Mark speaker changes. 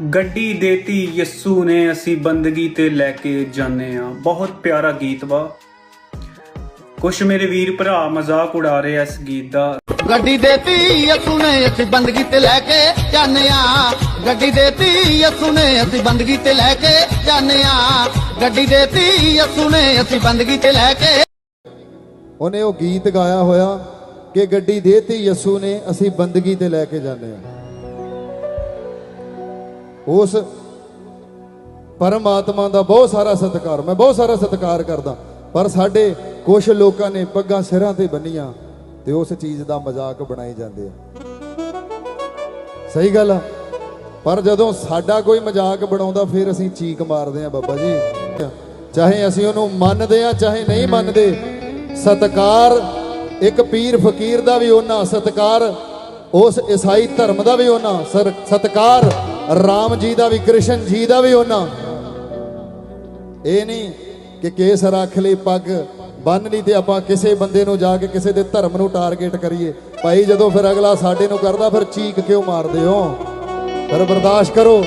Speaker 1: ਗੱਡੀ ਦੇਤੀ ਯਿਸੂ ਨੇ ਅਸੀਂ ਬੰਦਗੀ ਤੇ ਲੈ ਕੇ ਜਾਣੇ ਆ ਬਹੁਤ ਪਿਆਰਾ ਗੀਤ ਵਾ। ਕੁਛ ਮੇਰੇ ਵੀਰ ਭਰਾ ਮਜ਼ਾਕ ਉਡਾ ਰਹੇ ਆ ਇਸ ਗੀਤ ਦਾ।
Speaker 2: ਗੱਡੀ ਦੇਤੀ ਯਸੂ ਨੇ ਅਸੀਂ ਬੰਦਗੀ ਤੇ ਲੈ ਕੇ ਜਾਂਦੇ ਆ ਗੱਡੀ ਦੇਤੀ ਯਸੂ ਨੇ ਅਸੀਂ ਬੰਦਗੀ ਤੇ ਲੈ ਕੇ ਜਾਂਦੇ ਆ ਗੱਡੀ ਦੇਤੀ ਯਸੂ ਨੇ ਅਸੀਂ ਬੰਦਗੀ ਤੇ ਲੈ ਕੇ
Speaker 3: ਉਹਨੇ ਉਹ ਗੀਤ ਗਾਇਆ ਹੋਇਆ ਕਿ ਗੱਡੀ ਦੇਤੀ ਯਸੂ ਨੇ ਅਸੀਂ ਬੰਦਗੀ ਤੇ ਲੈ ਕੇ ਜਾਂਦੇ ਆ ਉਸ ਪਰਮਾਤਮਾ ਦਾ ਬਹੁਤ ਸਾਰਾ ਸਤਿਕਾਰ, ਮੈਂ ਬਹੁਤ ਸਾਰਾ ਸਤਿਕਾਰ ਕਰਦਾ। ਪਰ ਸਾਡੇ ਕੁਝ ਲੋਕਾਂ ਨੇ ਪੱਗਾਂ ਸਿਰਾਂ ਤੇ ਬੰਨੀਆਂ ਤੇ ਉਸ ਚੀਜ਼ ਦਾ ਮਜ਼ਾਕ ਬਣਾਈ ਜਾਂਦੇ ਆ। ਸਹੀ ਗੱਲ ਆ। ਪਰ ਜਦੋਂ ਸਾਡਾ ਕੋਈ ਮਜ਼ਾਕ ਬਣਾਉਂਦਾ, ਫਿਰ ਅਸੀਂ ਚੀਕ ਮਾਰਦੇ ਆ ਬਾਬਾ ਜੀ। ਚਾਹੇ ਅਸੀਂ ਉਹਨੂੰ ਮੰਨਦੇ ਆ, ਚਾਹੇ ਨਹੀਂ ਮੰਨਦੇ, ਸਤਕਾਰ ਇੱਕ ਪੀਰ ਫਕੀਰ ਦਾ ਵੀ ਉਹਨਾਂ ਸਤਕਾਰ ਉਸ ਈਸਾਈ ਧਰਮ ਦਾ ਵੀ ਉਹਨਾਂ ਸਰ- ਸਤਕਾਰ ਰਾਮ ਜੀ ਦਾ ਵੀ, ਕ੍ਰਿਸ਼ਨ ਜੀ ਦਾ ਵੀ ਉਹਨਾਂ। ਇਹ ਨਹੀਂ ਕਿ ਕੇਸ ਰੱਖ ਲਈ, ਪੱਗ ਬੰਨ ਲਈ ਤੇ ਆਪਾਂ ਕਿਸੇ ਬੰਦੇ ਨੂੰ ਜਾ ਕੇ ਕਿਸੇ ਦੇ ਧਰਮ ਨੂੰ ਟਾਰਗੇਟ ਕਰੀਏ। ਭਾਈ ਜਦੋਂ ਫਿਰ ਅਗਲਾ ਸਾਡੇ ਨੂੰ ਕਰਦਾ, ਫਿਰ ਚੀਕ ਕਿਉਂ ਮਾਰਦੇ ਹੋ? ਫਿਰ ਬਰਦਾਸ਼ਤ ਕਰੋ।